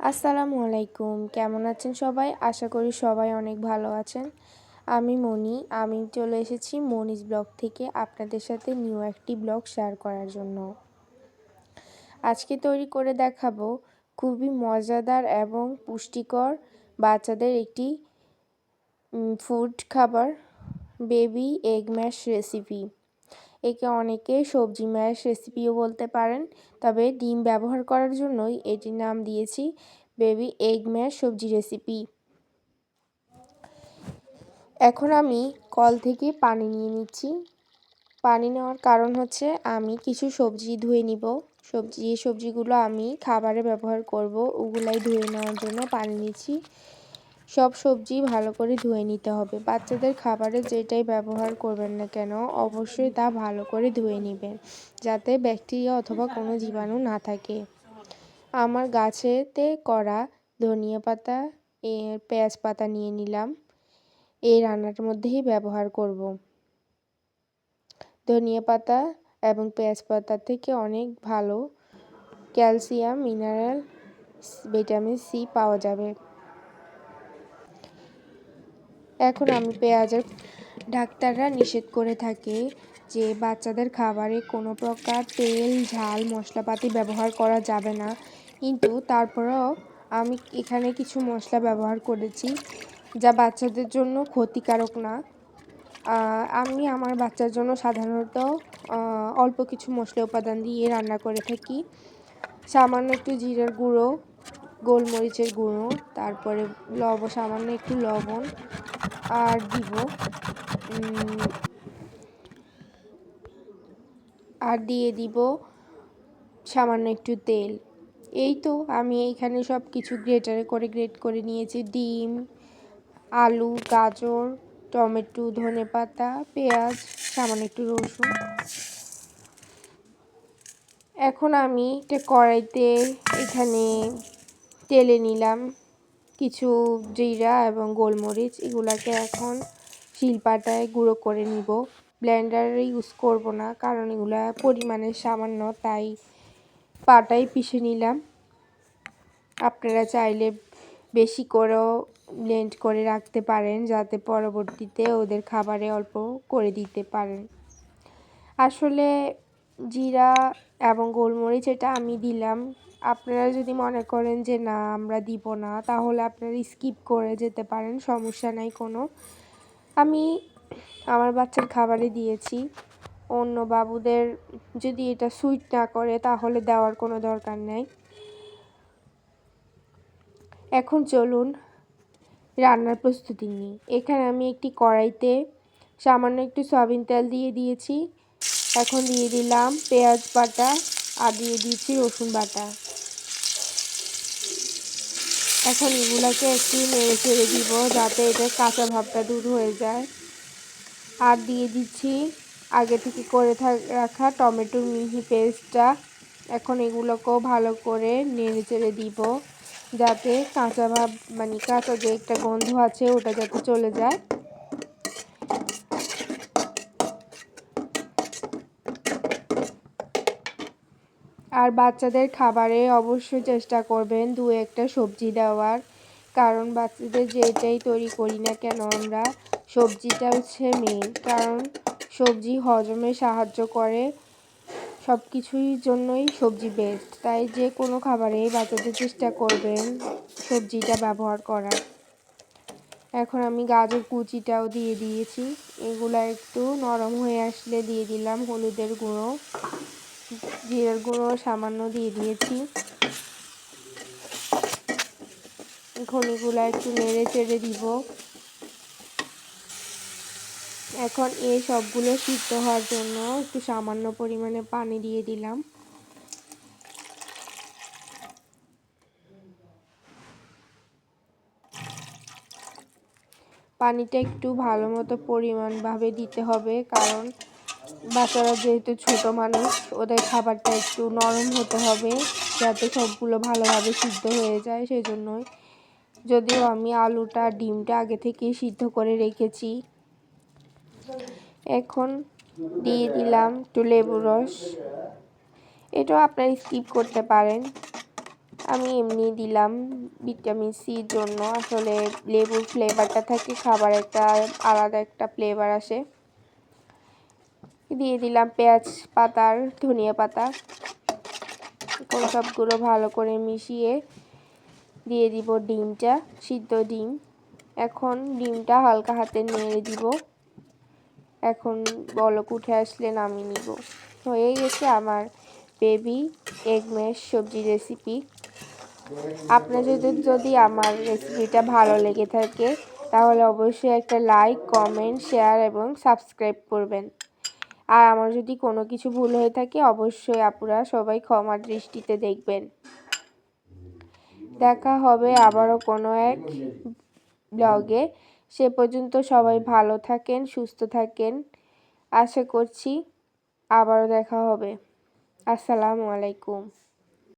আসসালামু আলাইকুম। কেমন আছেন সবাই? আশা করি সবাই অনেক ভালো আছেন। আমি মনি। আমি চলে এসেছি মনিজ ব্লগ থেকে আপনাদের সাথে নিউ একটি ব্লগ শেয়ার করার জন্য। আজকে তৈরি করে দেখাবো খুবই মজাদার এবং পুষ্টিকর বাচ্চাদের একটি ফুড খাবার বেবি এগ ম্যাশ রেসিপি একে অনেকে সবজি ম্যাশ রেসিপিও বলতে পারেন। তবে ডিম ব্যবহার করার জন্যই এটির নাম দিয়েছি বেবি এগ ম্যাশ সবজি রেসিপি এখন আমি কল থেকে পানি নিয়ে নিচ্ছি। পানি নেওয়ার কারণ হচ্ছে আমি কিছু সবজি ধুয়ে নিব। সবজি, সবজিগুলো আমি খাবারে ব্যবহার করব। ওগুলাই ধুয়ে নেওয়ার জন্য পানি নিচ্ছি। সব সবজি ভালো করে ধুয়ে নিতে হবে। বাচ্চাদের খাবারে যেটাই ব্যবহার করবেন না কেন, অবশ্যই তা ভালো করে ধুয়ে নেবেন, যাতে ব্যাকটেরিয়া অথবা কোনো জীবাণু না থাকে। আমার গাছেতে করা ধনিয়া পাতা পেঁয়াজ পাতা নিয়ে নিলাম। এই রান্নার মধ্যেই ব্যবহার করব। ধনিয়া পাতা এবং পেঁয়াজ পাতা থেকে অনেক ভালো ক্যালসিয়াম মিনারেল ভিটামিন সি পাওয়া যাবে। এখন আমি পেঁয়াজের ডাক্তাররা নিষেধ করে থাকে যে বাচ্চাদের খাবারে কোনো প্রকার তেল, ঝাল, মশলাপাতি ব্যবহার করা যাবে না। কিন্তু তারপরেও আমি এখানে কিছু মশলা ব্যবহার করেছি যা বাচ্চাদের জন্য ক্ষতিকারক না। আমি আমার বাচ্চার জন্য সাধারণত অল্প কিছু মশলা উপাদান দিয়ে রান্না করে থাকি। সামান্য একটু জিরের গুঁড়ো, গোলমরিচের গুঁড়ো, তারপরে লব, সামান্য একটু লবণ আর দিব আর দিয়ে দিব সামান্য একটু তেল। এই তো আমি এইখানে সব কিছু গ্রেটারে করে গ্রেট করে নিয়েছি। ডিম, আলু, গাজর, টমেটো ধনে পাতা পেঁয়াজ, সামান্য একটু রসুন। এখন আমি একটা কড়াইতে এখানে তেলে নিলাম। কিছু জিরা এবং গোলমরিচ এগুলাকে এখন শিলপাটায় গুঁড়ো করে নিব। ব্লেন্ডারে ইউজ করব না, কারণ এগুলা পরিমাণে সামান্য, তাই পাটাই পিষে নিলাম। আপনারা চাইলে বেশি করেও ব্লেন্ড করে রাখতে পারেন, যাতে পরবর্তীতে ওদের খাবারে অল্প করে দিতে পারেন। আসলে জিরা এবং গোলমরিচ এটা আমি দিলাম। আপনারা যদি মনে করেন যে না, আমরা দিব না, তাহলে আপনারা স্কিপ করে যেতে পারেন, সমস্যা নাই কোনো। আমি আমার বাচ্চার খাবারে দিয়েছি। অন্য বাবুদের যদি এটা সুইট না করে, তাহলে দেওয়ার কোনো দরকার নেই। এখন চলুন রান্নার প্রস্তুতি নিই। এখানে আমি একটি কড়াইতে সামান্য একটু সয়াবিন তেল দিয়ে দিয়েছি। এখন দিয়ে দিলাম পেঁয়াজ বাটা আর দিয়ে দিচ্ছি রসুন বাটা। এখন এগুলাকে একটু নেড়ে ছেড়ে দিব যাতে এটা কাঁচা ভাবটা দূর হয়ে যায়। আর দিয়ে দিচ্ছি আগে থেকে করে রাখা টমেটোর মিহি পেস্টটা। এখন এগুলোকেও ভালো করে নেড়ে চেড়ে দিব যাতে কাঁচা ভাব মানে কাঁচা যে একটা গন্ধ আছে ওটা যাতে চলে যায়। আর বাচ্চাদের খাবারে অবশ্যই চেষ্টা করবেন দু একটা সবজি দেওয়ার। কারণ বাচ্চাদের যেটাই তৈরি করি না কেন আমরা, সবজিটা হচ্ছে মেন কারণ সবজি হজমে সাহায্য করে সব কিছুই জন্যই সবজি বেস্ট তাই যে কোনো খাবারে বাচ্চাদের চেষ্টা করবেন সবজিটা ব্যবহার করার। এখন আমি গাজর কুচিটাও দিয়ে দিয়েছি। এগুলো একটু নরম হয়ে আসলে দিয়ে দিলাম হলুদের গুঁড়ো। জিরের গুঁড়ো সামান্য দিয়ে দিয়েছি। এখন এগুলো একটু নেড়ে চেড়ে দিব। এখন এই সবগুলো সিদ্ধ হওয়ার জন্য একটু সামান্য পরিমাণে পানি দিয়ে দিলাম। পানিটা একটু ভালো মতো পরিমাণভাবে দিতে হবে, কারণ বাচ্চারা যেহেতু ছোট মানুষ, ওদের খাবারটা একটু নরম হতে হবে যাতে সবগুলো ভালোভাবে সিদ্ধ হয়ে যায় সেই জন্যই যদিও আমি আলুটা, ডিমটা আগে থেকেই সিদ্ধ করে রেখেছি। এখন দিয়ে দিলাম একটু লেবু রস। এটাও আপনারা স্কিপ করতে পারেন। আমি এমনি দিলাম ভিটামিন সির জন্য। আসলে লেবুর ফ্লেভারটা থাকে খাবার একটা আলাদা একটা ফ্লেভার আসে। দিয়ে দিলাম পেঁয়াজ পাতার ধনিয়া পাতা। এখন সবগুলো ভালো করে মিশিয়ে দিয়ে দিব ডিমটা, সিদ্ধ ডিম। এখন ডিমটা হালকা হাতে নেড়ে দিব। এখন বলক উঠে আসলে নামিয়ে নিব। হয়ে গেছে আমার বেবি এগ ম্যাশ সবজি রেসিপি আপনাদের যদি আমার রেসিপিটা ভালো লেগে থাকে, তাহলে অবশ্যই একটা লাইক কমেন্ট শেয়ার এবং সাবস্ক্রাইব করবেন। আর আমার যদি কোনো কিছু ভুল হয়ে থাকে, অবশ্যই আপনারা সবাই ক্ষমার দৃষ্টিতে দেখবেন। দেখা হবে আবারও কোনো এক ব্লগে। সে পর্যন্ত সবাই ভালো থাকেন, সুস্থ থাকেন। আশা করছি আবারও দেখা হবে। আসসালামু আলাইকুম।